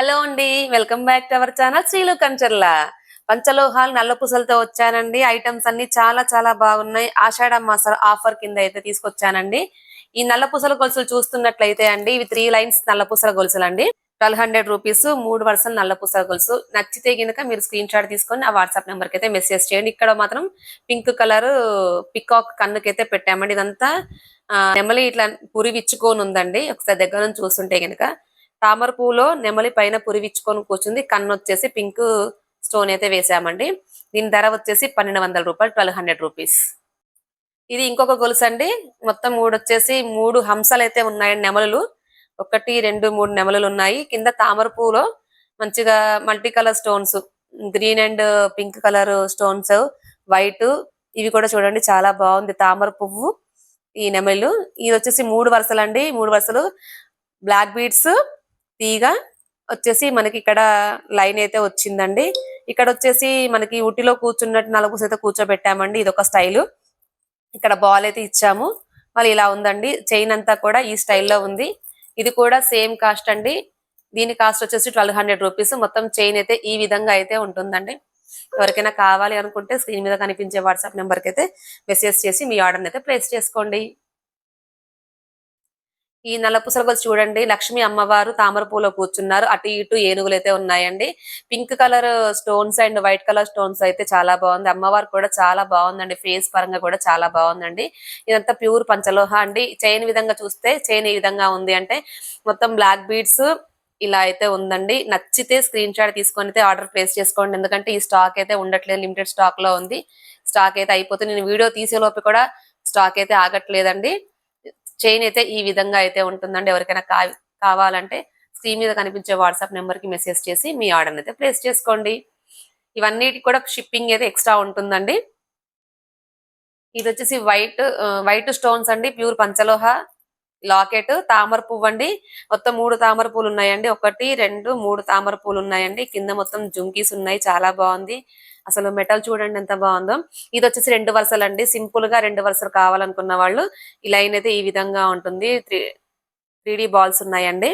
Hello అండి welcome back to our channel Srilu Kancharla. పంచలోహాలు నల్ల పూసలతో వచ్చానండి. ఐటమ్స్ అన్ని చాలా చాలా బాగున్నాయి. ఆషాఢ మాస ఆఫర్ కింద అయితే తీసుకొచ్చానండి. ఈ నల్ల పూసల గొలుసులు చూస్తున్నట్లయితే అండి ఇవి త్రీ లైన్స్ నల్ల పూసల గొలుసులు అండి ట్వెల్వ్ హండ్రెడ్ రూపీస్ మూడు వరుసలు నల్ల పూసల గొలుసు. నచ్చితే కనుక మీరు స్క్రీన్ షాట్ తీసుకొని ఆ వాట్సాప్ నెంబర్కి అయితే మెసేజ్ చేయండి. ఇక్కడ మాత్రం పింక్ కలర్ పికాక్ కన్నుకైతే పెట్టామండి ఇదంతా. ఆ, నెమలి ఇట్లా పురివిచ్చుకొని ఉందండి. ఒకసారి దగ్గర నుంచి చూస్తుంటే కనుక తామర పువ్వులో నెమలి పైన పురివిచ్చుకొని కూర్చుంది. కన్ను వచ్చేసి పింక్ స్టోన్ అయితే వేసామండి. దీని ధర వచ్చేసి పన్నెండు వందల రూపాయలు ట్వెల్వ్ హండ్రెడ్ రూపీస్. ఇది ఇంకొక గొలుసు అండి. మొత్తం మూడు వచ్చేసి మూడు హంసలు అయితే ఉన్నాయండి నెమలులు. ఒకటి రెండు మూడు నెమలులు ఉన్నాయి. కింద తామర పువ్వులో మంచిగా multi colour stones green and pink colour stones white ఇవి కూడా చూడండి చాలా బాగుంది తామర పువ్వు ఈ నెమలు. ఇది వచ్చేసి మూడు వరుసలు అండి మూడు వరుసలు బ్లాక్ బీడ్స్ తీగ వచ్చేసి మనకి ఇక్కడ లైన్ అయితే వచ్చిందండి. ఇక్కడ వచ్చేసి మనకి ఉటిలో కూర్చున్నట్టు నలుగురు అయితే కూర్చోబెట్టామండి. ఇది ఒక స్టైల్ ఇక్కడ బాల్ అయితే ఇచ్చాము. మళ్ళీ ఇలా ఉందండి. చైన్ అంతా కూడా ఈ స్టైల్లో ఉంది. ఇది కూడా సేమ్ కాస్ట్ అండి. దీని కాస్ట్ వచ్చేసి ట్వెల్వ్ హండ్రెడ్ రూపీస్ మొత్తం చైన్ అయితే ఈ విధంగా అయితే ఉంటుందండి. ఎవరికైనా కావాలి అనుకుంటే స్క్రీన్ మీద కనిపించే వాట్సాప్ నెంబర్కి అయితే మెసేజ్ చేసి మీ ఆర్డర్ అయితే ప్లేస్ చేసుకోండి. ఈ నల్ల పుసలగలు చూడండి. లక్ష్మి అమ్మవారు తామర పూలో కూర్చున్నారు. అటు ఇటు ఏనుగులు అయితే ఉన్నాయండి. Pink colour stones and white colour stones అయితే చాలా బాగుంది. అమ్మవారు కూడా చాలా బాగుందండి. ఫేస్ పరంగా కూడా చాలా బాగుందండి. ఇదంతా ప్యూర్ పంచలోహ అండి. చైన్ విధంగా చూస్తే చైన్ ఈ విధంగా ఉంది అంటే మొత్తం బ్లాక్ బీడ్స్ ఇలా అయితే ఉందండి. నచ్చితే స్క్రీన్ షాట్ తీసుకొని అయితే ఆర్డర్ ప్లేస్ చేసుకోండి. ఎందుకంటే ఈ స్టాక్ అయితే ఉండట్లేదు. లిమిటెడ్ స్టాక్లో ఉంది. స్టాక్ అయితే అయిపోతుంది. నేను వీడియో తీసే లోపు కూడా స్టాక్ అయితే ఆగట్లేదండి. చైన్ అయితే ఈ విధంగా అయితే ఉంటుందండి. ఎవరికైనా కా- కావాలంటే స్క్రీన్ మీద కనిపించే వాట్సాప్ నెంబర్కి మెసేజ్ చేసి మీ ఆర్డర్ అయితే ప్లేస్ చేసుకోండి. ఇవన్నిటికి కూడా షిప్పింగ్ అయితే ఎక్స్ట్రా ఉంటుందండి. ఇది వచ్చేసి వైట్ వైట్ స్టోన్స్ అండి. ప్యూర్ పంచలోహ లాకెట్ తామర పువ్వు అండి. మొత్తం మూడు తామర పూలు ఉన్నాయండి. ఒకటి రెండు మూడు తామర పూలు ఉన్నాయండి. కింద మొత్తం జుంకీస్ ఉన్నాయి. చాలా బాగుంది. అసలు మెటల్ చూడండి ఎంత బాగుందో. ఇది వచ్చేసి రెండు వరుసలు అండి. సింపుల్గా రెండు వరుసలు కావాలనుకున్న వాళ్ళు ఈ లైన్ అయితే ఈ విధంగా ఉంటుంది. త్రీ త్రీ బాల్స్ ఉన్నాయండి.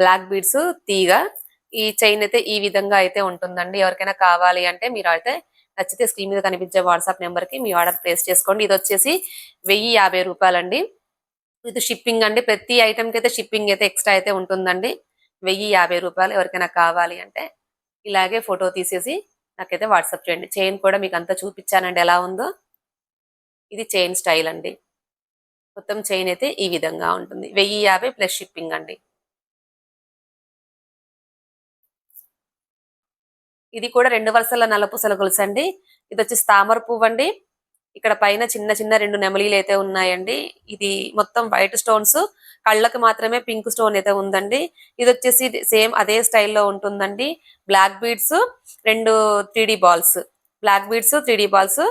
బ్లాక్ బీడ్స్ తీగ. ఈ చైన్ అయితే ఈ విధంగా అయితే ఉంటుందండి. ఎవరికైనా కావాలి అంటే మీరు అయితే నచ్చితే స్క్రీన్ మీద కనిపించే వాట్సాప్ నెంబర్కి మీ ఆర్డర్ ప్లేస్ చేసుకోండి. ఇది వచ్చేసి వెయ్యి యాభై రూపాయలండి. ఇది షిప్పింగ్ అండి. ప్రతి ఐటమ్కి అయితే షిప్పింగ్ అయితే ఎక్స్ట్రా అయితే ఉంటుందండి. వెయ్యి యాభై రూపాయలు ఎవరికైనా కావాలి అంటే ఇలాగే ఫోటో తీసేసి నాకైతే వాట్సాప్ చేయండి. చైన్ కూడా మీకు అంతా చూపించానండి ఎలా ఉందో. ఇది చైన్ స్టైల్ అండి. మొత్తం చైన్ అయితే ఈ విధంగా ఉంటుంది. వెయ్యి యాభై ప్లస్ షిప్పింగ్ అండి. ఇది కూడా రెండు వరుసల నలుపు గొలుసు అండి. ఇది వచ్చేసి తామర పువ్వు అండి ఇక్కడ పైన చిన్న చిన్న రెండు నెమలీలు అయితే ఉన్నాయండి. ఇది మొత్తం వైట్ స్టోన్స్ కళ్ళకి మాత్రమే పింక్ స్టోన్ అయితే ఉందండి. ఇది వచ్చేసి సేమ్ అదే స్టైల్లో ఉంటుందండి. బ్లాక్ బీడ్స్ రెండు three balls black beads three balls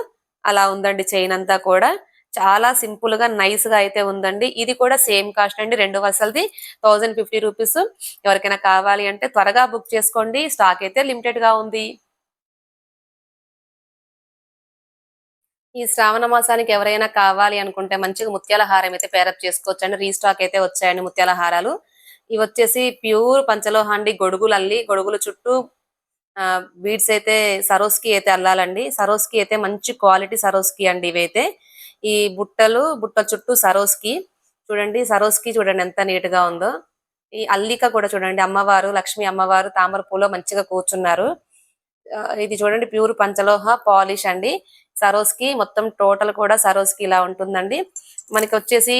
అలా ఉందండి చైన్ అంతా కూడా. చాలా సింపుల్గా నైస్గా అయితే ఉందండి. ఇది కూడా సేమ్ కాస్ట్ అండి. రెండు వరుసలది థౌజండ్ ఫిఫ్టీ రూపీస్ ఎవరికైనా కావాలి అంటే త్వరగా బుక్ చేసుకోండి. స్టాక్ అయితే లిమిటెడ్గా ఉంది. ఈ శ్రావణ మాసానికి ఎవరైనా కావాలి అనుకుంటే మంచిగా ముత్యాల హారం అయితే పేరప్ చేసుకోవచ్చు అండి రీస్టాక్ అయితే వచ్చాయండి ముత్యాల హారాలు. ఇవి వచ్చేసి ప్యూర్ పంచలోహాండి గొడుగులు అల్లి గొడుగుల చుట్టూ బీడ్స్ అయితే సరోస్కి అయితే అల్లాలండి. సరోస్కి అయితే మంచి క్వాలిటీ సరోస్కి అండి ఇవైతే. ఈ బుట్టలు బుట్ట చుట్టూ సరోస్కి. చూడండి సరోస్కి చూడండి ఎంత నీట్గా ఉందో. ఈ అల్లిక కూడా చూడండి అమ్మవారు లక్ష్మి అమ్మవారు తామర పూలో మంచిగా కూర్చున్నారు. ఇది చూడండి ప్యూర్ పంచలోహ పాలిష్ అండి. సరోస్కి మొత్తం టోటల్ కూడా సరోస్కి ఇలా ఉంటుందండి. మనకి వచ్చేసి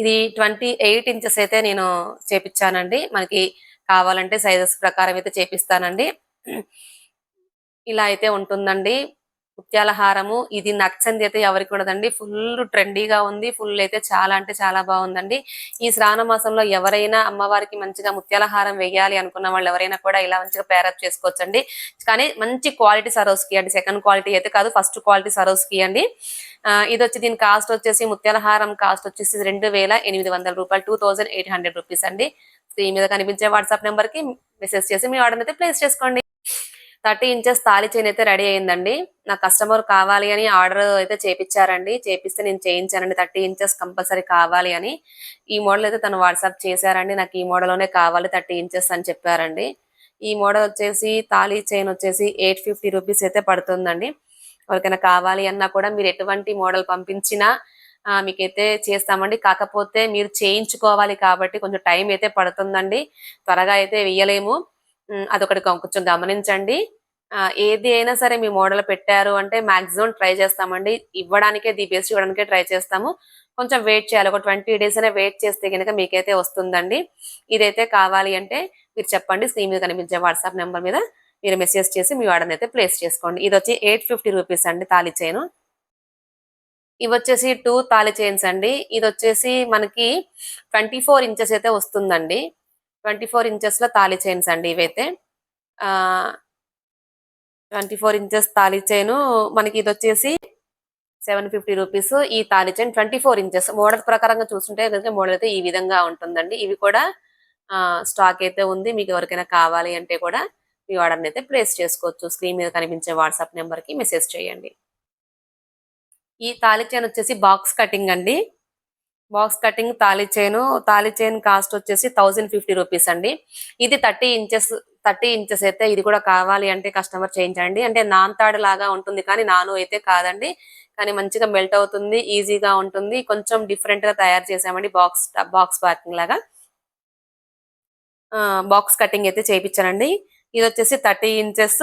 ఇది ట్వంటీ ఎయిట్ ఇంచెస్ అయితే నేను చేపించానండి మనకి కావాలంటే సైజెస్ ప్రకారం అయితే చేపిస్తానండి. ఇలా అయితే ఉంటుందండి. ముత్యాల హారము ఇది నచ్చంది అయితే ఎవరికి ఉండదండి. ఫుల్ ట్రెండీగా ఉంది. ఫుల్ అయితే చాలా అంటే చాలా బాగుందండి. ఈ శ్రావణ మాసంలో ఎవరైనా అమ్మవారికి మంచిగా ముత్యాల హారం వేయాలి అనుకున్న వాళ్ళు ఎవరైనా కూడా ఇలా మంచిగా పేరప్ చేసుకోవచ్చండి. కానీ మంచి క్వాలిటీ సరోస్కి అండి. సెకండ్ క్వాలిటీ అయితే కాదు ఫస్ట్ క్వాలిటీ సరోస్కి అండి. ఇది వచ్చి దీని కాస్ట్ వచ్చేసి ముత్యాల హారం కాస్ట్ వచ్చేసి రెండు వేల ఎనిమిది వందల రూపాయలు two thousand eight hundred rupees అండి. స్క్రీన్ మీద కనిపించే వాట్సాప్ నెంబర్కి మెసేజ్ చేసి మీ ఆర్డర్ అయితే ప్లేస్ చేసుకోండి. థర్టీ ఇంచెస్ తాళి చైన్ అయితే రెడీ అయిందండి. నా కస్టమర్ కావాలి అని ఆర్డర్ అయితే చేపించారండి చేపిస్తే నేను చేయించానండి. థర్టీ ఇంచెస్ కంపల్సరీ కావాలి అని. ఈ మోడల్ అయితే తను వాట్సాప్ చేశారండి. నాకు ఈ మోడల్లోనే కావాలి థర్టీ ఇంచెస్ అని చెప్పారండి. ఈ మోడల్ వచ్చేసి తాళీ చైన్ వచ్చేసి ఎయిట్ ఫిఫ్టీ రూపీస్ అయితే పడుతుందండి. ఎవరికైనా కావాలి అన్నా కూడా మీరు ఎటువంటి మోడల్ పంపించినా మీకైతే చేస్తామండి. కాకపోతే మీరు చేయించుకోవాలి కాబట్టి కొంచెం టైం అయితే పడుతుందండి. త్వరగా అయితే వేయలేము. అదొకటి కొంచెం గమనించండి. ఏది అయినా సరే మీ మోడల్ పెట్టారు అంటే మాక్సిమం ట్రై చేస్తామండి. ఇవ్వడానికే ది బెస్ట్ ఇవ్వడానికే ట్రై చేస్తాము. కొంచెం వెయిట్ చేయాలి. ఒక ట్వంటీ డేస్ అయినా వెయిట్ చేస్తే కనుక మీకైతే వస్తుందండి. ఇదైతే కావాలి అంటే మీరు చెప్పండి స్క్రీన్ మీద కనిపించే వాట్సాప్ నెంబర్ మీద మీరు మెసేజ్ చేసి మీ ఆర్డర్ని అయితే ప్లేస్ చేసుకోండి. ఇది వచ్చి ఎయిట్ ఫిఫ్టీ రూపీస్ అండి తాళి చైన్. ఇవి వచ్చేసి టూ తాళి చైన్స్ అండి. ఇది వచ్చేసి మనకి ట్వంటీ ఫోర్ ఇంచెస్ అయితే వస్తుందండి. ట్వంటీ ఫోర్ ఇంచెస్లో చైన్స్ అండి ఇవైతే. ట్వంటీ ఫోర్ ఇంచెస్ తాళీ చైన్ మనకి ఇది వచ్చేసి సెవెన్ ఫిఫ్టీ రూపీస్ ఈ thali chain twenty four inches. Model ప్రకారంగా చూస్తుంటే కనుక మోడల్ అయితే ఈ విధంగా ఉంటుందండి. ఇవి కూడా స్టాక్ అయితే ఉంది. మీకు ఎవరికైనా కావాలి అంటే కూడా మీ ఆర్డర్ని అయితే ప్లేస్ చేసుకోవచ్చు. స్క్రీన్ మీద కనిపించే వాట్సాప్ నెంబర్కి మెసేజ్ చేయండి. ఈ తాళి చైన్ వచ్చేసి బాక్స్ కటింగ్ అండి. బాక్స్ కటింగ్ తాళీ చైన్ తాళీ చైన్ కాస్ట్ వచ్చేసి థౌజండ్ ఫిఫ్టీ రూపీస్ అండి. ఇది థర్టీ ఇంచెస్ థర్టీ ఇంచెస్ అయితే ఇది కూడా కావాలి అంటే కస్టమర్ చేయించండి. అంటే నాన్ తాడు లాగా ఉంటుంది కానీ నాను అయితే కాదండి. కానీ మంచిగా మెల్ట్ అవుతుంది ఈజీగా ఉంటుంది. కొంచెం డిఫరెంట్గా తయారు చేసామండి బాక్స్ బాక్స్ ప్యాకింగ్ లాగా. బాక్స్ కటింగ్ అయితే చేయించానండి. ఇది వచ్చేసి థర్టీ ఇంచెస్.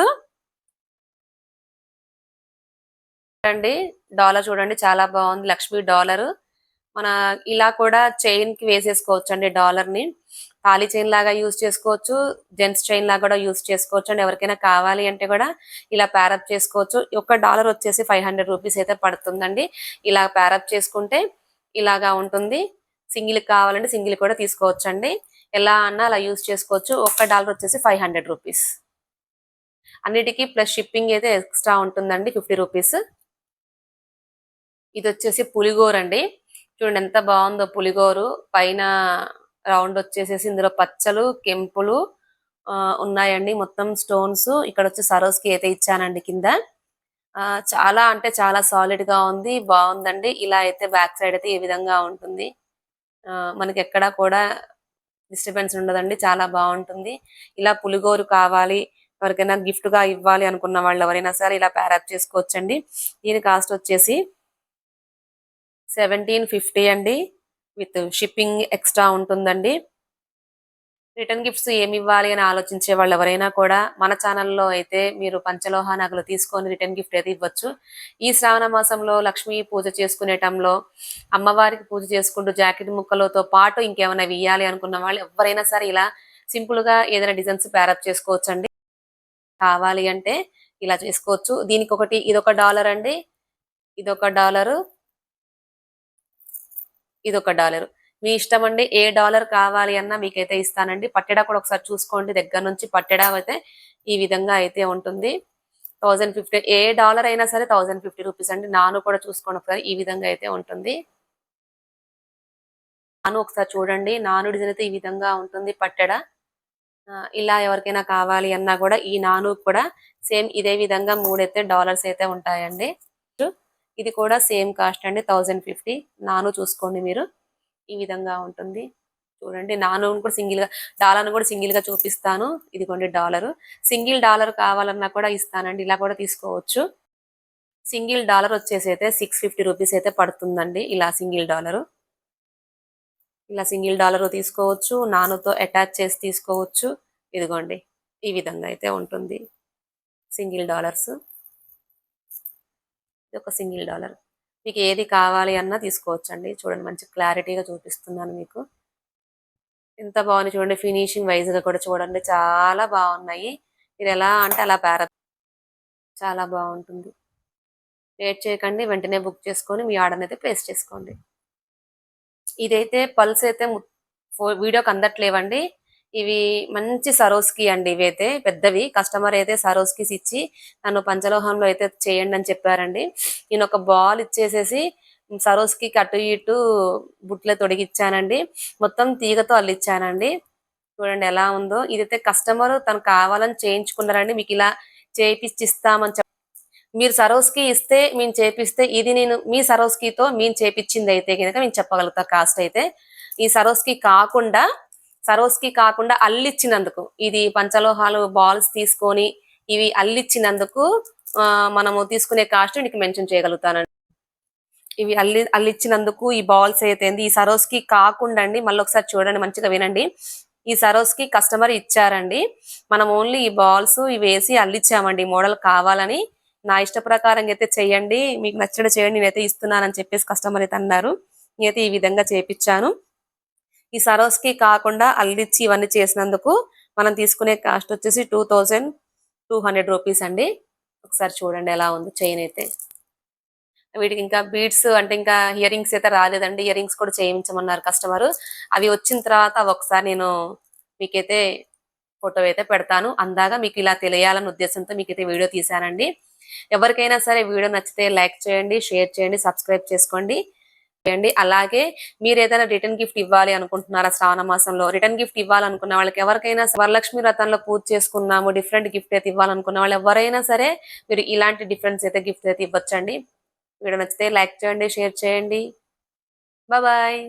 చూడండి డాలర్ చూడండి చాలా బాగుంది. లక్ష్మీ డాలర్. మన ఇలా కూడా చైన్కి వేసేసుకోవచ్చు అండి డాలర్ని. తాళి చైన్ లాగా యూజ్ చేసుకోవచ్చు. జెంట్స్ చైన్ లాగా కూడా యూజ్ చేసుకోవచ్చు అండి. ఎవరికైనా కావాలి అంటే కూడా ఇలా ప్యారప్ చేసుకోవచ్చు. ఒక డాలర్ వచ్చేసి ఫైవ్ హండ్రెడ్ రూపీస్ అయితే పడుతుందండి. ఇలా ప్యారప్ చేసుకుంటే ఇలాగా ఉంటుంది. సింగిల్ కావాలంటే సింగిల్ కూడా తీసుకోవచ్చు అండి. ఎలా అన్నా అలా యూజ్ చేసుకోవచ్చు. ఒక్క డాలర్ వచ్చేసి ఫైవ్ హండ్రెడ్ రూపీస్ అన్నిటికీ ప్లస్ షిప్పింగ్ అయితే ఎక్స్ట్రా ఉంటుందండి ఫిఫ్టీ రూపీస్ ఇది వచ్చేసి పులిగోరండి. చూడండి ఎంత బాగుందో పులిగోరు. పైన రౌండ్ వచ్చేసేసి ఇందులో పచ్చలు కెంపులు ఆ, ఉన్నాయండి. మొత్తం స్టోన్స్. ఇక్కడ వచ్చి సరోస్కి అయితే ఇచ్చానండి కింద. ఆ, చాలా అంటే చాలా సాలిడ్గా ఉంది. బాగుందండి. ఇలా అయితే బ్యాక్ సైడ్ అయితే ఈ విధంగా ఉంటుంది. ఆ, మనకి ఎక్కడా కూడా డిస్టర్బెన్స్ ఉండదండి. చాలా బాగుంటుంది. ఇలా పులిగోరు కావాలి. ఎవరికైనా గిఫ్ట్గా ఇవ్వాలి అనుకున్న వాళ్ళు ఎవరైనా సరే ఇలా ప్యారప్ చేసుకోవచ్చండి. దీని కాస్ట్ వచ్చేసి సెవెంటీన్ ఫిఫ్టీ అండి విత్ షిప్పింగ్ ఎక్స్ట్రా ఉంటుందండి. రిటర్న్ గిఫ్ట్స్ ఏమి ఇవ్వాలి అని ఆలోచించే వాళ్ళు ఎవరైనా కూడా మన ఛానల్లో అయితే మీరు పంచలోహ నగలు తీసుకొని రిటర్న్ గిఫ్ట్ అయితే ఇవ్వచ్చు. ఈ శ్రావణ మాసంలో లక్ష్మీ పూజ చేసుకునే టైంలో అమ్మవారికి పూజ చేసుకుంటూ జాకెట్ ముక్కలతో పాటు ఇంకేమైనా ఇవ్వాలి అనుకున్న వాళ్ళు ఎవరైనా సరే ఇలా సింపుల్గా ఏదైనా డిజైన్స్ ప్యారప్ చేసుకోవచ్చు అండి కావాలి అంటే ఇలా చేసుకోవచ్చు. దీనికి ఒకటి ఇదొక డాలర్ అండి. ఇదొక డాలరు. ఇది ఒక డాలర్. మీ ఇష్టం అండి ఏ డాలర్ కావాలి అన్నా మీకైతే ఇస్తానండి. పట్టెడా కూడా ఒకసారి చూసుకోండి. దగ్గర నుంచి పట్టెడా అయితే ఈ విధంగా అయితే ఉంటుంది. థౌజండ్ ఫిఫ్టీ ఏ డాలర్ అయినా సరే థౌజండ్ ఫిఫ్టీ రూపీస్ అండి. నాను కూడా చూసుకోండి ఒకసారి. ఈ విధంగా అయితే ఉంటుంది. నాను ఒకసారి చూడండి. నాను డిజైన్ అయితే ఈ విధంగా ఉంటుంది. పట్టెడ. ఇలా ఎవరికైనా కావాలి అన్నా కూడా ఈ నాను కూడా సేమ్ ఇదే విధంగా మూడైతే డాలర్స్ అయితే ఉంటాయండి. ఇది కూడా సేమ్ కాస్ట్ అండి థౌజండ్ ఫిఫ్టీ. నాను చూసుకోండి మీరు. ఈ విధంగా ఉంటుంది. చూడండి నాను కూడా సింగిల్గా డాలర్ కూడా సింగిల్గా చూపిస్తాను. ఇదిగోండి డాలర్. సింగిల్ డాలర్ కావాలన్నా కూడా ఇస్తానండి. ఇలా కూడా తీసుకోవచ్చు. సింగిల్ డాలర్ వచ్చేసి అయితే సిక్స్ ఫిఫ్టీ రూపీస్ అయితే పడుతుందండి ఇలా సింగిల్ డాలర్. ఇలా సింగిల్ డాలర్ తీసుకోవచ్చు నానుతో అటాచ్ చేసి తీసుకోవచ్చు. ఇదిగోండి ఈ విధంగా అయితే ఉంటుంది. Single dollars. ఇది ఒక సింగిల్ డాలర్. మీకు ఏది కావాలి అన్నా తీసుకోవచ్చు అండి చూడండి మంచి క్లారిటీగా చూపిస్తున్నాను మీకు. ఎంత బాగుంది చూడండి ఫినిషింగ్ వైజ్గా కూడా చూడండి. చాలా బాగున్నాయి. ఇది ఎలా అంటే అలా ప్యార చాలా బాగుంటుంది. లేట్ చేయకండి వెంటనే బుక్ చేసుకొని మీ ఆర్డర్ అయితే ప్లేస్ చేసుకోండి. ఇదైతే పల్స్ అయితే ఫో- వీడియోకి అందట్లేవండి. ఇవి మంచి సరోస్కి అండి ఇవైతే పెద్దవి. కస్టమర్ అయితే సరోస్కిస్ ఇచ్చి నన్ను పంచలోహంలో అయితే చేయండి అని చెప్పారండి. నేను ఒక బాల్ ఇచ్చేసేసి సరోస్కి అటు ఇటు బుట్లో తొడిగిచ్చానండి. మొత్తం తీగతో అల్లిచ్చానండి. చూడండి ఎలా ఉందో. ఇదైతే కస్టమర్ తను కావాలని చేయించుకున్నారండి. మీకు ఇలా చేపిచ్చిస్తామని చెప్ మీరు సరోస్కి ఇస్తే మేము చేపిస్తే ఇది నేను మీ సరోస్కితో మేము చేపించింది అయితే కనుక మేము చెప్పగలుగుతా కాస్ట్ అయితే. ఈ సరోస్కి కాకుండా సరోస్కి కాకుండా అల్లిచ్చినందుకు. ఇది పంచలోహాలు బాల్స్ తీసుకొని ఇవి అల్లిచ్చినందుకు మనము తీసుకునే కాస్ట్ నీకు మెన్షన్ చేయగలుగుతానండి. ఇవి అల్లి అల్లిచ్చినందుకు ఈ బాల్స్ అయితే ఈ సరోస్కి కాకుండా అండి మళ్ళీ ఒకసారి చూడండి మంచిగా వినండి. ఈ సరోస్కి కస్టమర్ ఇచ్చారండి. మనం ఓన్లీ ఈ బాల్స్ ఇవి వేసి అల్లిచ్చామండి మోడల్ కావాలని. నా ఇష్ట ప్రకారం అయితే చేయండి మీకు నచ్చిన చేయండి నేనైతే ఇస్తున్నానని చెప్పేసి కస్టమర్ అయితే అన్నారు. నేనైతే ఈ విధంగా చేపించాను ఈ సరోస్కి కాకుండా అల్లిచ్చి ఇవన్నీ చేసినందుకు మనం తీసుకునే కాస్ట్ వచ్చేసి two thousand two hundred rupees అండి. ఒకసారి చూడండి ఎలా ఉంది చైన్ అయితే. వీటికి ఇంకా బీడ్స్ అంటే ఇంకా ఇయర్ రింగ్స్ అయితే రాలేదండి. ఇయర్ రింగ్స్ కూడా చేయించమన్నారు కస్టమర్. అవి వచ్చిన తర్వాత ఒకసారి నేను మీకైతే ఫోటో అయితే పెడతాను. అందాగా మీకు ఇలా తెలియాలన్న ఉద్దేశంతో మీకైతే వీడియో తీశానండి. ఎవరికైనా సరే వీడియో నచ్చితే లైక్ చేయండి షేర్ చేయండి సబ్స్క్రైబ్ చేసుకోండి. చేయండి. అలాగే మీరు ఏదైనా రిటర్న్ గిఫ్ట్ ఇవ్వాలి అనుకుంటున్నారా శ్రావణ మాసంలో? రిటర్న్ గిఫ్ట్ ఇవ్వాలనుకున్న వాళ్ళకి ఎవరికైనా వరలక్ష్మి రథంలో పూజ చేసుకున్నాము డిఫరెంట్ గిఫ్ట్ అయితే ఇవ్వాలనుకున్న వాళ్ళు ఎవరైనా సరే మీరు ఇలాంటి డిఫరెన్స్ అయితే గిఫ్ట్ అయితే ఇవ్వచ్చండి. వీడియో నచ్చితే లైక్ చేయండి షేర్ చేయండి. బాయ్.